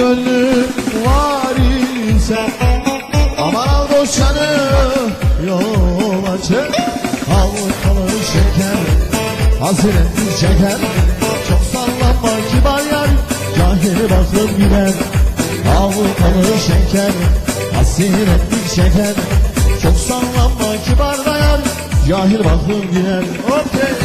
eğer gönlün var ise Aman al boşanı yol açık Al kalır şeker Hasretli şeker. Çok sallanma kibar yar Cahil bakıp gider. Al kalır şeker Hasretli şeker. Çok sallanma kibar da yar Cahil bakıp gider. Okey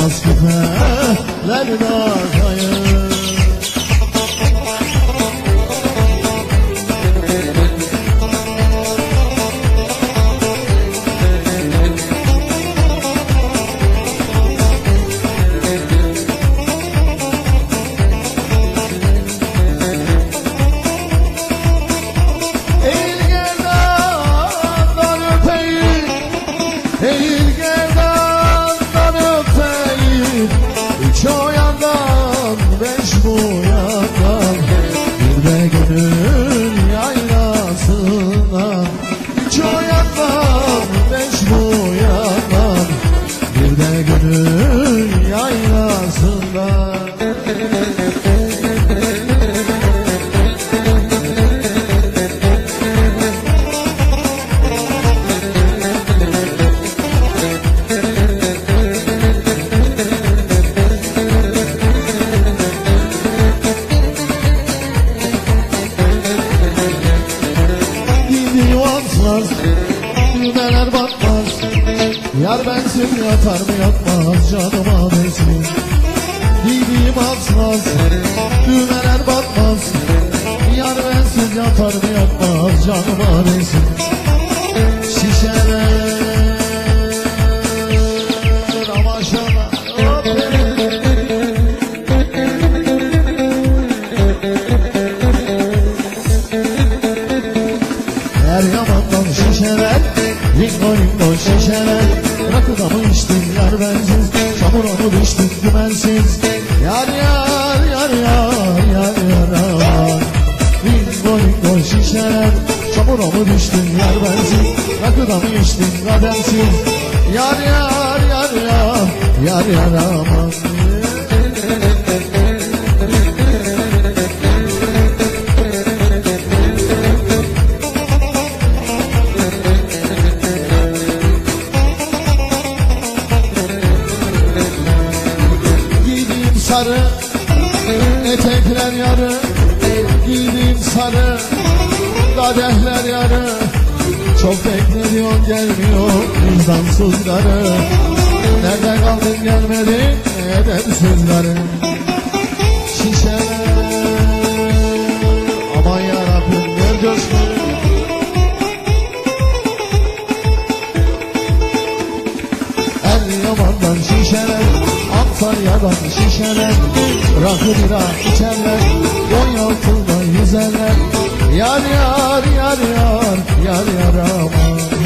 Let it all. Bensiz yatar mı yatmaz Canıma bensin Giydiğim atmaz Düğmeler batmaz Yar bensiz yatar mı yatmaz Canıma bensin mı düştün dümensiz Yar yar yar yar yar yar aman Lingo lingo şişeler Çamura mı düştün yar bensiz Rakıda mı içtin kademsiz Yar yar yar yar Yar yar aman Sarı kadehler yarı. Çok bekleniyor gelmiyor vicdansız karı Nerede kaldın gelmedin edepsiz karı şişeler Aman yarabbim ver coşkuyu El yamandan şişeler Antalya'dan şişeler. Rakı bira içerler Boy altında yüzerler Yar yar yar yar Yar yar aman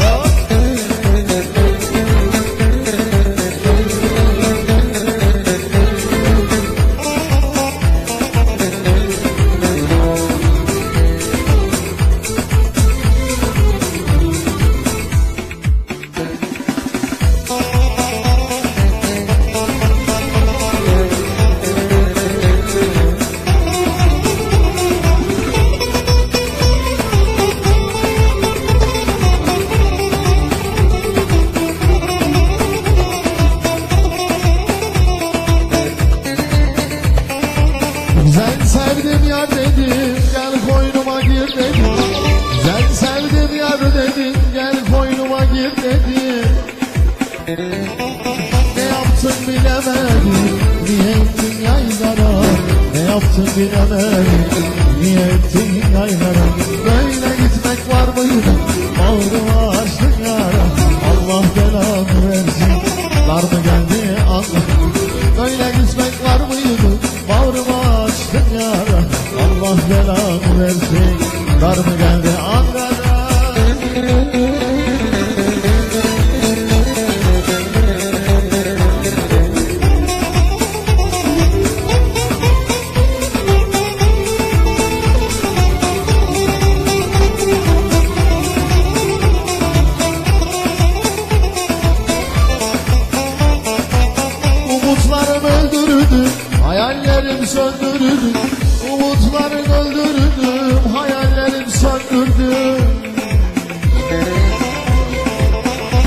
sevdim yar dedim gel koynuma gir dedim. Güzel sevdim yar dedim gel koynuma gir dedim. Ne yaptın bilemedim niye ettin yaylara? Ne yaptın bilemedim niye ettin yaylara? Böyle gitmek var mıydı? Bağrıma açtın yara Allah belanı versin Dar mı geldi? Ankara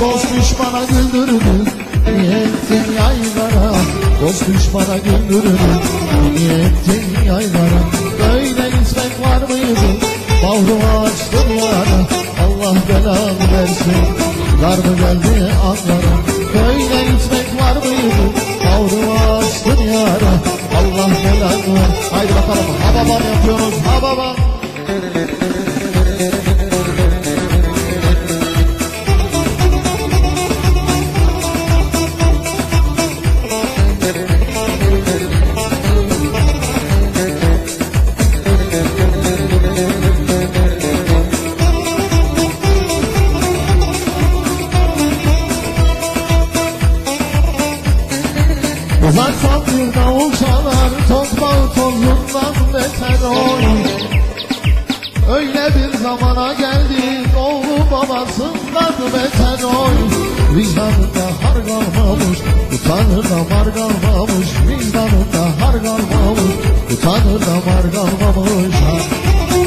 Dost düşmana güldürdü, niye ettin yaylara? Dost düşmana güldürdü, niye ettin yaylara? Böyle gitmek var mıydı? Bağrımı açtım yara, Allah belanı versin. Dar mı geldi anlara? Böyle gitmek var mıydı? Beter olur Öyle bir zamana geldik Oğlu babasından beter oy. Vicdanında har kalmamış Utanır da var kalmamış. Vicdanında har kalmamış Utanır da var kalmamış. Ha,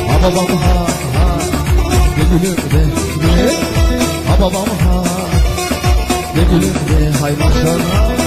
ha babam ha ha Ne gülüm de. Ne Ha babam ha Ne gülüm de hay maşallah